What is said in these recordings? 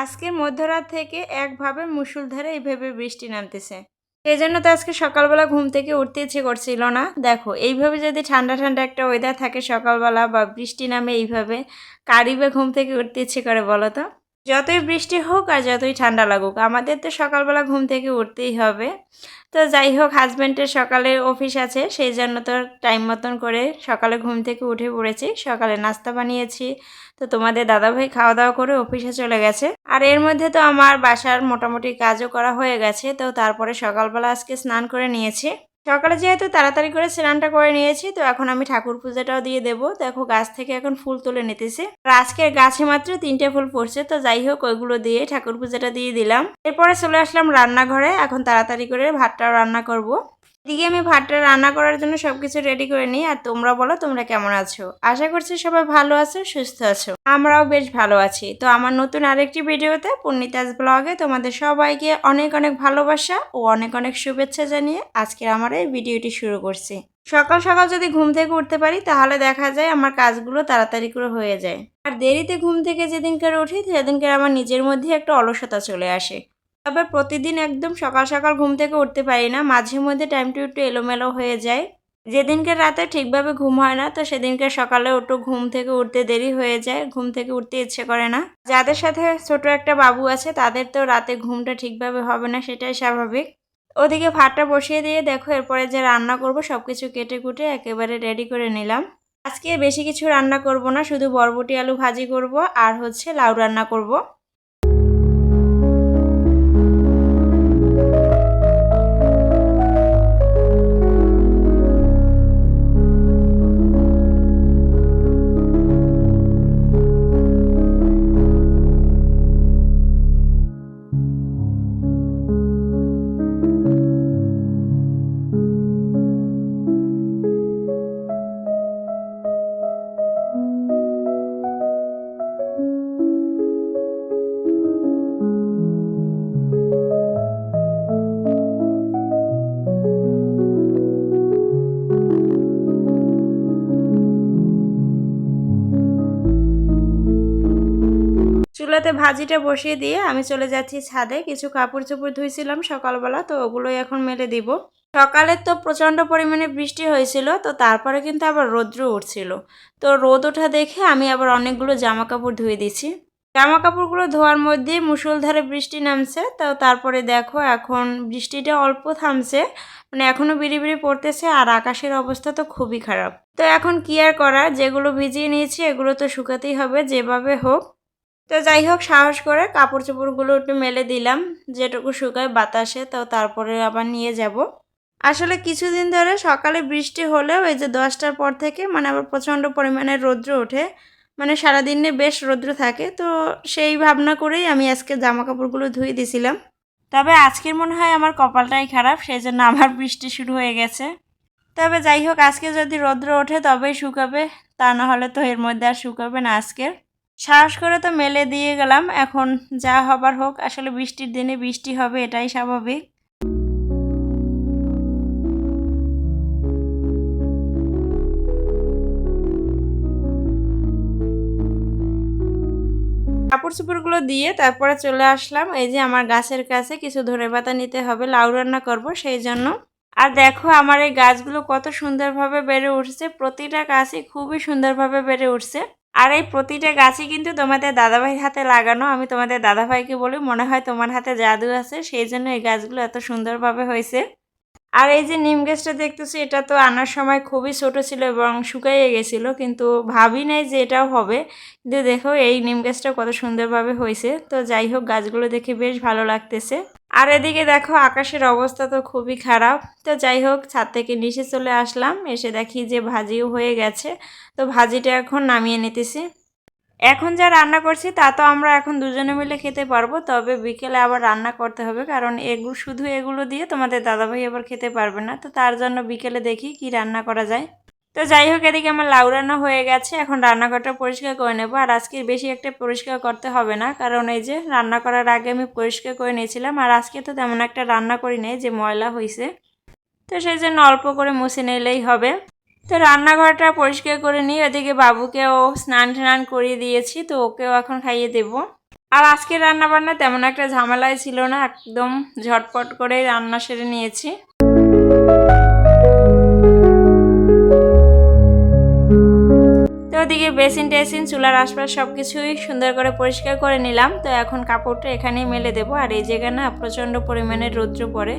আজকের মধ্যরাত থেকে একভাবে মুসুলধারে এইভাবে বৃষ্টি নামতেছে। সেই জন্য তো আজকে সকালবেলা ঘুম থেকে উঠতে ইচ্ছে করছিল না। দেখো, এইভাবে যদি ঠান্ডা ঠান্ডা একটা ওয়েদার থাকে সকালবেলা বা বৃষ্টি নামে এইভাবে কারিবে ঘুম থেকে উঠতে ইচ্ছে করে বলো তো? যতই বৃষ্টি হোক আর যতই ঠান্ডা লাগুক, আমাদের তো সকালবেলা ঘুম থেকে উঠতেই হবে। তো যাই হোক হাজব্যান্ডের সকালে অফিস আছে, সেই জন্য তো টাইম মতন করে সকালে ঘুম থেকে উঠে পড়েছি। সকালে নাস্তা বানিয়েছি। তো তোমাদের দাদাভাই খাওয়া দাওয়া করে অফিসে চলে গেছে। আর এর মধ্যে তো আমার বাসার মোটামুটি কাজও করা হয়ে গেছে। তো তারপরে সকালবেলা আজকে স্নান করে নিয়েছি। সকালে যেহেতু তাড়াতাড়ি করে স্নানটা করে নিয়েছি, তো এখন আমি ঠাকুর পূজাটাও দিয়ে দেবো। দেখো গাছ থেকে এখন ফুল তুলে নিতেছে। আর আজকের গাছে মাত্র তিনটে ফুল পড়ছে, তো যাই হোক ওইগুলো দিয়ে ঠাকুর পূজাটা দিয়ে দিলাম। এরপরে চলে আসলাম রান্নাঘরে, এখন তাড়াতাড়ি করে ভাতটাও রান্না করব। এদিকে আমি ভাতটা রান্না করার জন্য সবকিছু রেডি করে নিই, আর তোমরা বলো তোমরা কেমন আছো? আশা করছি সবাই ভালো আছো, সুস্থ আছো। আমরাও বেশ ভালো আছি। তো আমার নতুন আরেকটি ভিডিওতে পূর্ণিতাজ ব্লগে তোমাদের সবাইকে অনেক অনেক ভালোবাসা ও অনেক অনেক শুভেচ্ছা জানিয়ে আজকে আমার এই ভিডিওটি শুরু করছি। সকাল সকাল যদি ঘুম থেকে উঠতে পারি, তাহলে দেখা যায় আমার কাজগুলো তাড়াতাড়ি করে হয়ে যায়। আর দেরিতে ঘুম থেকে যেদিনকার উঠি, সেদিনকার আমার নিজের মধ্যে একটা অলসতা চলে আসে। তবে প্রতিদিন একদম সকাল সকাল ঘুম থেকে উঠতে পারি না। মাঝে মধ্যে টাইমটা একটু এলোমেলো হয়ে যায়। যেদিনকে রাতে ঠিকভাবে ঘুম হয় না, তো সেদিনকে সকালে একটু ঘুম থেকে উঠতে দেরি হয়ে যায়। ঘুম থেকে উঠতে ইচ্ছে করে না। যাদের সাথে ছোট একটা বাবু আছে, তাদের তো রাতে ঘুমটা ঠিকভাবে হবে না, সেটাই স্বাভাবিক। ওদিকে ভাতটা বসিয়ে দিয়ে দেখো, এরপরে যে রান্না করব সব কিছু কেটে কুটে একেবারে রেডি করে নিলাম। আজকে বেশি কিছু রান্না করব না, শুধু বরবটি আলু ভাজি করব, আর হচ্ছে লাউ রান্না করব। চুলাতে ভাজিটা বসিয়ে দিয়ে আমি চলে যাচ্ছি ছাদে। কিছু কাপড় চোপড় ধুইছিলাম সকালবেলা, তো ওগুলোই এখন মেলে দিব। সকালে তো প্রচণ্ড পরিমাণে বৃষ্টি হয়েছিল, তো তারপরে কিন্তু আবার রৌদ্র উঠছিল। তো রোদ ওঠা দেখে আমি আবার অনেকগুলো জামা কাপড় ধুয়ে দিছি জামা কাপড়গুলো ধোয়ার মধ্যে মুসলধারে বৃষ্টি নামছে, তো তারপরে দেখো এখন বৃষ্টিটা অল্প থামছে মানে এখনও বিড়ি বিড়ি পড়তেছে আর আকাশের অবস্থা তো খুবই খারাপ। তো এখন কি আর করা, যেগুলো ভিজিয়ে নিয়েছি এগুলো তো শুকাতেই হবে, যেভাবে হোক। তো যাই হোক, সাহস করে কাপড় চোপড়গুলো একটু মেলে দিলাম, যেটুকু শুকায় বাতাসে, তো তারপরে আবার নিয়ে যাব। আসলে কিছুদিন ধরে সকালে বৃষ্টি হলেও এই যে দশটার পর থেকে মানে আবার প্রচণ্ড পরিমাণে রৌদ্র ওঠে মানে সারাদিনে বেশ রৌদ্র থাকে, তো সেই ভাবনা করেই আমি আজকে জামা কাপড়গুলো ধুয়ে দিছিলাম। তবে আজকের মনে হয় আমার কপালটাই খারাপ সেই জন্য আমার বৃষ্টি শুরু হয়ে গেছে। তবে যাই হোক, আজকে যদি রৌদ্র ওঠে তবেই শুকাবে, তা না হলে তো এর মধ্যে আর শুকাবে না আজকের। সাহস করে তো মেলে দিয়ে গেলাম, এখন যা হবার হোক, আসলে বৃষ্টির দিনে বৃষ্টি হবে, এটাই স্বাভাবিক। কাপড় চোপড়গুলো দিয়ে তারপরে চলে আসলাম, এই যে আমার গাছের কাছে কিছু ধরে পাতা নিতে হবে, লাউ রান্না করব সেই জন্য। আর দেখো আমার এই গাছগুলো কত সুন্দরভাবে বেড়ে উঠছে, প্রতিটা গাছই খুবই সুন্দরভাবে বেড়ে উঠছে। আর এই প্রতিটা গাছই কিন্তু তোমাদের দাদাভাইয়ের হাতে লাগানো। আমি তোমাদের দাদাভাইকে বলি, মনে হয় তোমার হাতে জাদু আছে, সেই জন্য এই গাছগুলো এত সুন্দরভাবে হয়েছে। আর এই যে নিম গাছটা দেখতেছি, এটা তো আনার সময় খুবই ছোট ছিল এবং শুকাইয়ে গেছিল, কিন্তু ভাবি নাই যে এটাও হবে। কিন্তু দেখো, এই নিম গাছটা কত সুন্দরভাবে হয়েছে। তো যাই হোক, গাছগুলো দেখে বেশ ভালো লাগতেছে। আর এদিকে দেখো, আকাশের অবস্থা তো খুবই খারাপ। তো যাই হোক, ছাদ থেকে নিচে চলে আসলাম, এসে দেখি যে ভাজিও হয়ে গেছে। তো ভাজিটা এখন নামিয়ে নিতেছি। এখন যা রান্না করছি, তা তো আমরা এখন দুজনে মিলে খেতে পারব, তবে বিকেলে আবার রান্না করতে হবে, কারণ এগুলো শুধু এগুলো দিয়ে তোমাদের দাদাভাই আবার খেতে পারবে না। তো তার জন্য বিকেলে দেখি কি রান্না করা যায়। তো যাই হোক, এদিকে আমার লাউ রান্না হয়ে গেছে। এখন রান্নাঘরটা পরিষ্কার করে নেব। আর আজকে বেশি একটা পরিষ্কার করতে হবে না, কারণ এই যে রান্না করার আগে আমি পরিষ্কার করে নিয়েছিলাম। আর আজকে তো তেমন একটা রান্না করি নাই যে ময়লা হয়েছে তো সেই জন্য অল্প করে মুছে নিলেই হবে। তো রান্নাঘরটা পরিষ্কার করে নিই ওদিকে বাবুকেও স্নান টান করিয়ে দিয়েছি, তো ওকেও এখন খাইয়ে দেবো। আর আজকের রান্না বান্না তেমন একটা ঝামেলাই ছিল না, একদম ঝটপট করে রান্না সেরে নিয়েছি। বেসিন টেসিন চুলার আশপাশ সব কিছুই সুন্দর করে পরিষ্কার করে নিলাম। তো এখন কাপড়টা এখানেই মেলে দেবো। আর এই জায়গা না প্রচণ্ড পরিমাণে রৌদ্র পড়ে।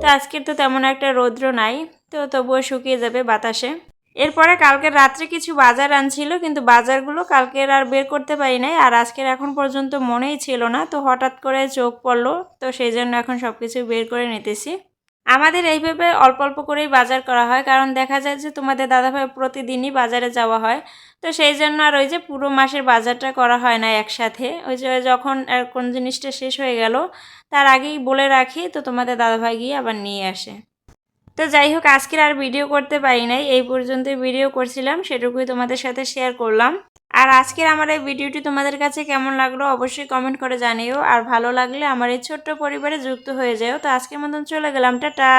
তো আজকের তো তেমন একটা রৌদ্র নাই। তো তবুও শুকিয়ে যাবে বাতাসে। এরপরে কালকের রাত্রে কিছু বাজার আনছিল, কিন্তু বাজারগুলো কালকের আর বের করতে পারি নাই। আর আজকের এখন পর্যন্ত মনেই ছিল না। তো হঠাৎ করে চোখ পড়ল। তো সেই জন্য এখন সব কিছু বের করে নিতেছি। আমাদের এইভাবে অল্প অল্প করেই বাজার করা হয়। কারণ দেখা যায় যে তোমাদের দাদাভাই প্রতিদিনই বাজারে যাওয়া হয়। তো সেই জন্য আর ওই যে পুরো মাসের বাজারটা করা হয় না একসাথে। ওই যে যখন আর কোন জিনিসটা শেষ হয়ে গেল, তার আগেই বলে রাখি, তো তোমাদের দাদাভাই গিয়ে আবার নিয়ে আসে। তো যাই হোক, আজকের আর ভিডিও করতে পারি নাই, এই পর্যন্তই ভিডিও করছিলাম, সেটুকুই তোমাদের সাথে শেয়ার করলাম। আর আজকের আমার এই ভিডিওটি তোমাদের কাছে কেমন লাগল অবশ্যই কমেন্ট করে জানিও, আর ভালো লাগলে আমার এই ছোট্ট পরিবারে যুক্ত হয়ে যাও। তো আজকের মতন চলে গেলাম, টাটা!